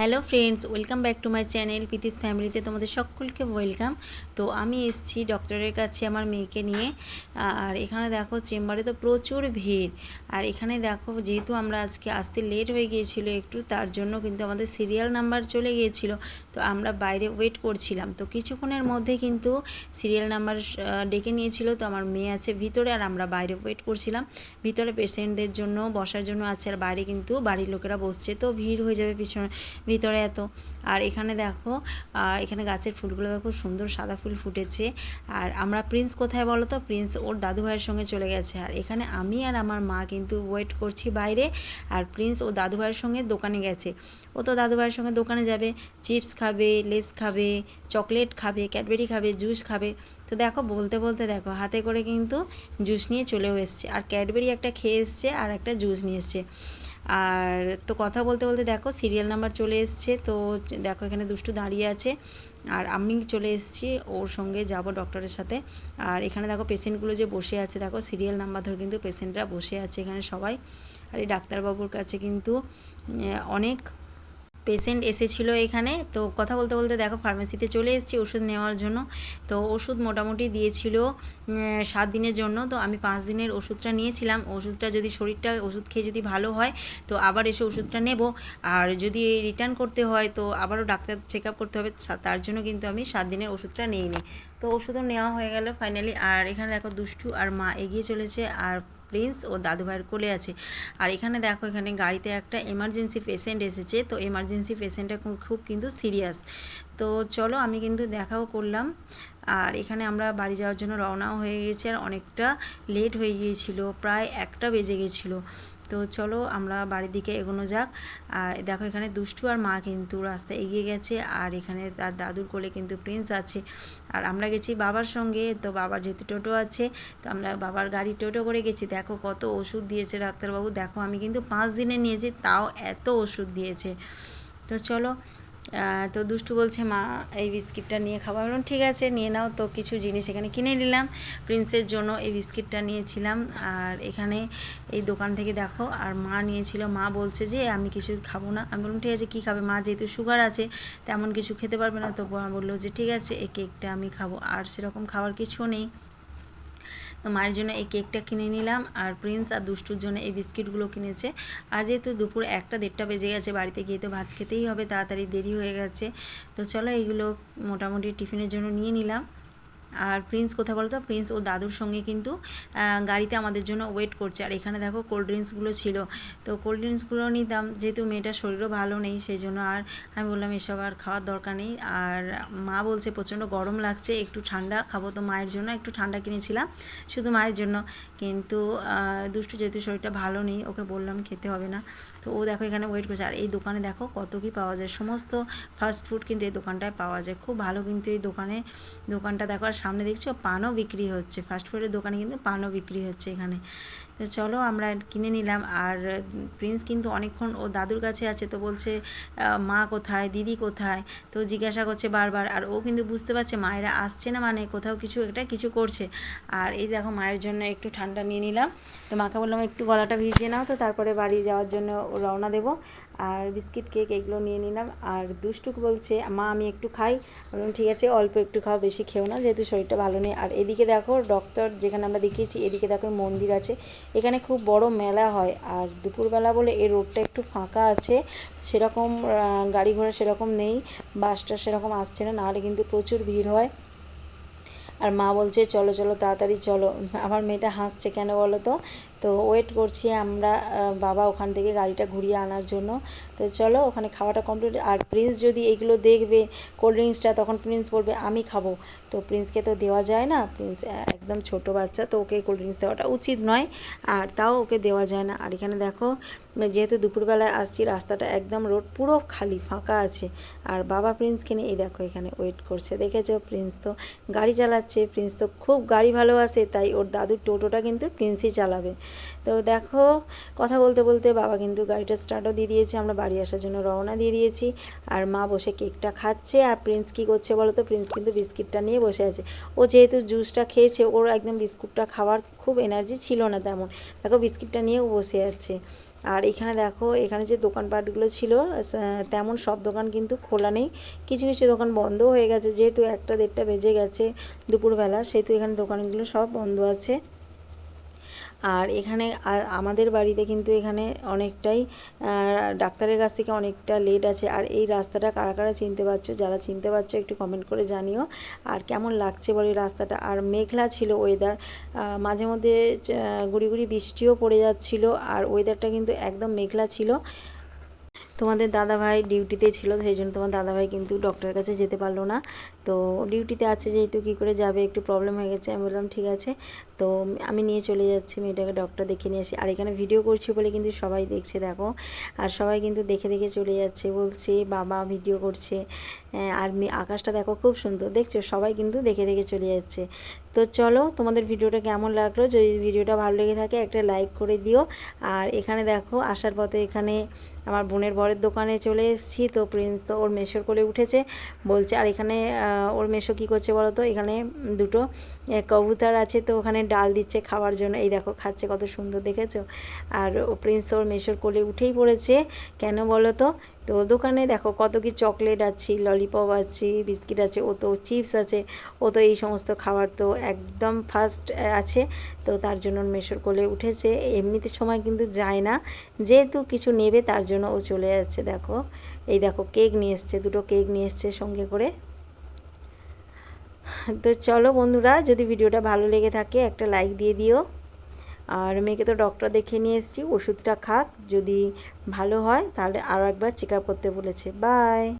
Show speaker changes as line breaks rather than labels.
Hello friends, welcome back to my channel পিতিস ফ্যামিলিতে তোমাদের সকলকে ওয়েলকাম। তো আমি এসেছি ডক্টরের কাছে আমার মেয়েকে নিয়ে। আর এখানে দেখো চেম্বারে তো প্রচুর ভিড়। আর এখানে দেখো যেহেতু আমরা আজকে আসতে লেট হয়ে গিয়েছিল একটু, তার জন্য কিন্তু আমাদের সিরিয়াল নাম্বার চলে গিয়েছিল। তো আমরা বাইরে ওয়েট করছিলাম। তো কিছুক্ষণের মধ্যে কিন্তু সিরিয়াল নাম্বার ডেকে নিয়েছিল। তো আমার মেয়ে আছে ভিতরে আর আমরা বাইরে ওয়েট করছিলাম। ভিতরে পেশেন্টদের জন্য, বসার জন্য আছে। আর বাইরে কিন্তু বাড়ির লোকেরা বসছে। তো ভিড় হয়ে যাবে পিছনে। ভিতরে এত। আর এখানে দেখো এখানে গাছের ফুলগুলো দেখো সুন্দর সাদা ফুল ফুটেছে। আর আমরা প্রিন্স কোথায় বলো তো? প্রিন্স ওর দাদু ভাইয়ের সঙ্গে চলে গেছে। আর এখানে আমি আর আমার মা কিন্তু ওয়েট করছি বাইরে। আর প্রিন্স ও দাদু ভাইয়ের সঙ্গে দোকানে গেছে। ও তো দাদু ভাইয়ের সঙ্গে দোকানে যাবে। চিপস খাবে, লেস খাবে, চকলেট খাবে, ক্যাডবেরি খাবে, জুস খাবে। তো দেখো, বলতে বলতে দেখো, হাতে করে কিন্তু জুস নিয়ে চলেও এসছে। আর ক্যাডবেরি একটা খেয়ে এসছে আর একটা জুস নিয়ে এসছে। আর তো কথা বলতে বলতে দেখো সিরিয়াল নাম্বার চলে এসছে, তো দেখো এখানে দুষ্টু দাঁড়িয়ে আছে। আর আমি চলে এসেছি, ওর সঙ্গে যাব ডক্টরের সাথে। আর এখানে দেখো পেশেন্টগুলো যে বসে আছে, দেখো সিরিয়াল নাম্বার ধরে কিন্তু পেশেন্টরা বসে আছে এখানে সবাই। আর এই ডাক্তারবাবুর কাছে কিন্তু অনেক পেশেন্ট এসেছিল এখানে। তো কথা বলতে বলতে দেখো ফার্মেসিতে চলে এসেছি ওষুধ নেওয়ার জন্য। তো ওষুধ মোটামুটি দিয়েছিল সাত দিনের জন্য। তো আমি পাঁচ দিনের ওষুধটা নিয়েছিলাম। ওষুধটা যদি শরীরটা, ওষুধ খেয়ে যদি ভালো হয়, তো আবার এসে ওষুধটা নেব। আর যদি রিটার্ন করতে হয়, তো আবারও ডাক্তার চেক আপ করতে হবে। তার জন্য কিন্তু আমি সাত দিনের ওষুধটা নিই নি তো ওষুধও নেওয়া হয়ে গেল ফাইনালি। আর এখানে দেখো দুষ্টু আর মা এগিয়ে চলেছে। আর প্রিন্স ও দাদুভাইয়ের কোলে আছে। আর এখানে দেখো, এখানে গাড়িতে একটা এমার্জেন্সি পেশেন্ট এসেছে। তো এমার্জেন্সি পেশেন্টটা খুব কিন্তু সিরিয়াস তো চলো আমি কিন্তু দেখাও করলাম। আর এখানে আমরা বাড়ি যাওয়ার জন্য রওনাও হয়ে গেছি। আর অনেকটা লেট হয়ে গিয়েছিল। প্রায় একটা বেজে গেছিল। তো চলো আমরা বাড়ির দিকে এগোনো যাক। আর দেখো এখানে দুষ্টু আর মা কিন্তু রাস্তায় এগিয়ে গেছে আর এখানে তার দাদুর কোলে কিন্তু প্রিন্স আছে। আর আমরা গেছি বাবার সঙ্গে, তো বাবার যেহেতু টোটো আছে, তো আমরা বাবার গাড়ি টোটো করে গেছি। দেখো কত ওষুধ দিয়েছে ডাক্তারবাবু। দেখো আমি কিন্তু পাঁচ দিনে নিয়েছি, তাও এত ওষুধ দিয়েছে। তো চলো তো দুষ্টু বলছে, মা, এই বিস্কিটটা নিয়ে খাব বললাম, ঠিক আছে, নিয়ে নাও। তো কিছু জিনিস এখানে কিনে নিলাম। প্রিন্সের জন্য এই বিস্কিটটা নিয়েছিলাম। আর এখানে এই দোকান থেকে দেখো, আর মা নিয়েছিল। মা বলছে যে, আমি কিছু খাব না। আমি বললাম, ঠিক আছে, কী খাবে? মা, যেহেতু সুগার আছে, তেমন কিছু খেতে পারবে না। তো বলল যে, ঠিক আছে এই কেকটা আমি খাব। আর সেরকম খাওয়ার কিছু নেই। তো মায়ের জন্য এই কেকটা কিনে নিলাম আর প্রিন্স আর দুষ্টুর জন্য এই বিস্কিটগুলো কিনেছে। আর যেহেতু দুপুর একটা দেড়টা বেজে গেছে, বাড়িতে গিয়ে তো ভাত খেতেই হবে, তাড়াতাড়ি দেরি হয়ে গেছে। তো চলো এইগুলো মোটামুটি টিফিনের জন্য নিয়ে নিলাম। আর প্রিন্স কোথায় বলতো প্রিন্স ও দাদুর সঙ্গে কিন্তু গাড়িতে আমাদের জন্য ওয়েট করছে। আর এখানে দেখো কোল্ড ড্রিঙ্কসগুলো ছিল। তো কোল্ড ড্রিঙ্কসগুলো নিতাম, যেহেতু মেয়েটার শরীরও ভালো নেই সেই জন্য আর আমি বললাম, এসব আর খাওয়ার দরকার নেই। আর মা বলছে, প্রচণ্ড গরম লাগছে, একটু ঠান্ডা খাব। তো মায়ের জন্য একটু ঠান্ডা কিনেছিলাম, শুধু মায়ের জন্য। কিন্তু দুষ্টু যেহেতু শরীরটা ভালো নেই, ওকে বললাম খেতে হবে না। তো ও দেখো এখানে ওয়েট করছে। আর এই দোকানে দেখো কত কী পাওয়া যায়। সমস্ত ফাস্ট ফুড কিন্তু এই দোকানটায় পাওয়া যায়। খুব ভালো কিন্তু এই দোকানে, দোকানটা দেখো। আর সামনে দেখছ পানও বিক্রি হচ্ছে। ফাস্টফুডের দোকানে কিন্তু পানও বিক্রি হচ্ছে এখানে। চলো আমরা কিনে নিলাম। আর প্রিন্স কিন্তু অনেকক্ষণ ও দাদুর কাছে আছে তো বলছে মা কোথায়, দিদি কোথায়? তো জিজ্ঞাসা করছে বারবার। আর ও কিন্তু বুঝতে পারছে মায়েরা আসছে না মানে কোথাও কিছু একটা কিছু করছে। আর এই দেখো মায়ের জন্য একটু ঠান্ডা নিয়ে নিলাম। তো মাকে বললাম, একটু গলাটা ভিজিয়ে নাও তো, তারপরে বাড়ি যাওয়ার জন্য রওনা দেবো। আর বিস্কিট, কেক এগুলো নিয়ে নিলাম। আর দুষ্টুক বলছে, মা, আমি একটু খাই। বললাম, ঠিক আছে, অল্প একটু খাও, বেশি খেও না, যেহেতু শরীরটা ভালো নেই। আর এদিকে দেখো, ডক্টর, যেখানে আমরা দেখিয়েছি, এদিকে দেখো মন্দির আছে। এখানে খুব বড় মেলা হয়। আর দুপুরবেলা বলে এই রোডটা একটু ফাঁকা আছে, সেরকম গাড়ি ঘোড়া সেরকম নেই, বাসটা সেরকম আসছে না, নাহলে কিন্তু প্রচুর ভিড় হয়। আর মা বলছে, চলো চলো, তাড়াতাড়ি চলো। আমার মেয়েটা হাসছে, কেন বলো তো? তো ওয়েট করছি আমরা বাবা ওখান থেকে গাড়িটা ঘুরিয়ে আনার জন্য। তো চলো ওখানে খাওয়াটা কমপ্লিট আর প্রিন্স যদি এগুলো দেখবে কোল্ড ড্রিঙ্কসটা তখন প্রিন্স বলবে, আমি খাব। তো প্রিন্সকে তো দেওয়া যায় না। প্রিন্স একদম ছোট বাচ্চা, তো ওকে কোল্ড ড্রিঙ্কস দেওয়াটা উচিত নয়। আর তাও ওকে দেওয়া যায় না। আর এখানে দেখো যেহেতু দুপুরবেলায় আসছি, রাস্তাটা একদম রোড পুরো খালি, ফাঁকা আছে। আর বাবা প্রিন্সকে নিয়ে, এই দেখো এখানে ওয়েট করছে। দেখেছ প্রিন্স তো গাড়ি চালাচ্ছে। প্রিন্স তো খুব গাড়ি ভালোবাসে, তাই ওর দাদুর টোটোটা কিন্তু প্রিন্সই চালাবে। তো দেখো, কথা বলতে বলতে বাবা কিন্তু গাড়িটা স্টার্টও দিয়ে দিয়েছে। আমরা বাড়ি আসার জন্য রওনা দিয়ে দিয়েছি। আর মা বসে কেকটা খাচ্ছে। আর প্রিন্স কী করছে বলো তো? প্রিন্স কিন্তু বিস্কিটটা নিয়ে বসে আছে। ও যেহেতু জুসটা খেয়েছে, ওর একদম বিস্কুটটা খাওয়ার খুব এনার্জি ছিল না তেমন। দেখো বিস্কিটটা নিয়েও বসে আছে। আর এখানে দেখো, এখানে যে দোকানপাটগুলো ছিল তেমন সব দোকান কিন্তু খোলা নেই। কিছু কিছু দোকান বন্ধ হয়ে গেছে। যেহেতু একটা দেড়টা বেজে গেছে দুপুরবেলা, সেহেতু এখানে দোকানগুলো সব বন্ধ আছে। আর এখানে আমাদের বাড়িতে কিন্তু এখানে অনেকটাই ডাক্তারের কাছ থেকে অনেকটা লেট আছে। আর এই রাস্তাটা কারা কারা চিনতে পারছ? যারা চিনতে পারছ একটু কমেন্ট করে জানিও। আর কেমন লাগছে বলে রাস্তাটা? আর মেঘলা ছিল ওয়েদার মাঝে মধ্যে গুড়ি গুড়ি বৃষ্টিও পড়ে যাচ্ছিল। আর ওয়েদারটা কিন্তু একদম মেঘলা ছিল। তোমাদের দাদাভাই ডিউটিতে ছিল সেই জন্য তোমার দাদাভাই কিন্তু ডক্টরের কাছে যেতে পারল না। তো ডিউটিতে আছে যেহেতু কী করে যাবে? একটু প্রবলেম হয়ে গেছে। আমি বললাম ঠিক আছে। তো আমি নিয়ে চলে যাচ্ছি মেয়েটাকে ডক্টর দেখে নিয়ে আসি। আর এখানে ভিডিও করছি বলে কিন্তু সবাই দেখছে দেখো। আর সবাই কিন্তু দেখে দেখে চলে যাচ্ছে বলছে বাবা ভিডিও করছে। আহ, আর আকাশটা দেখো খুব সুন্দর। দেখছ? সবাই কিন্তু দেখে দেখে চলে যাচ্ছে। তো চলো তোমাদের ভিডিওটা কেমন লাগল? যদি ভিডিওটা ভালো লেগে থাকে একটা লাইক করে দিও। আর এখানে দেখো আসার পথে এখানে আমার বোনের বরের দোকানে চলে এসেছি। তো প্রিন্স তো ওর মেশোর কোলে উঠেছে। বলছে, আর এখানে ওর মেশো কী করছে বলো তো এখানে দুটো কবুতর আছে তো ওখানে ডাল দিচ্ছে খাওয়ার জন্য। এই দেখো, খাচ্ছে কত সুন্দর, দেখেছ? আর ও প্রিন্স তো ওর মেশোর কোলে উঠেই পড়েছে। কেন বলো তো? তো দোকানে দেখো কত কি চকলেট আছে, ললিপপ আছে, বিস্কিট আছে, ও তো চিপস আছে, ও তো এই সমস্ত খাবার তো একদম ফার্স্ট আছে। তো তার জন্য মেশোর কোলে উঠেছে। এমনিতে সময় কিন্তু যায় না। যেহেতু কিছু নেবে তার জন্য ও চলে যাচ্ছে, দেখো। এই দেখো, কেক নিয়ে এসছে, দুটো কেক নিয়ে এসছে সঙ্গে করে। তো চলো বন্ধুরা, যদি ভিডিওটা ভালো লেগে থাকে, একটা লাইক দিয়ে দিও। আর মেয়েকে তো ডক্টর দেখে নিয়ে এসেছি, ওষুধটা খাক। যদি ভালো হয়, তাহলে আরও একবার চেক করতে বলেছে। বাই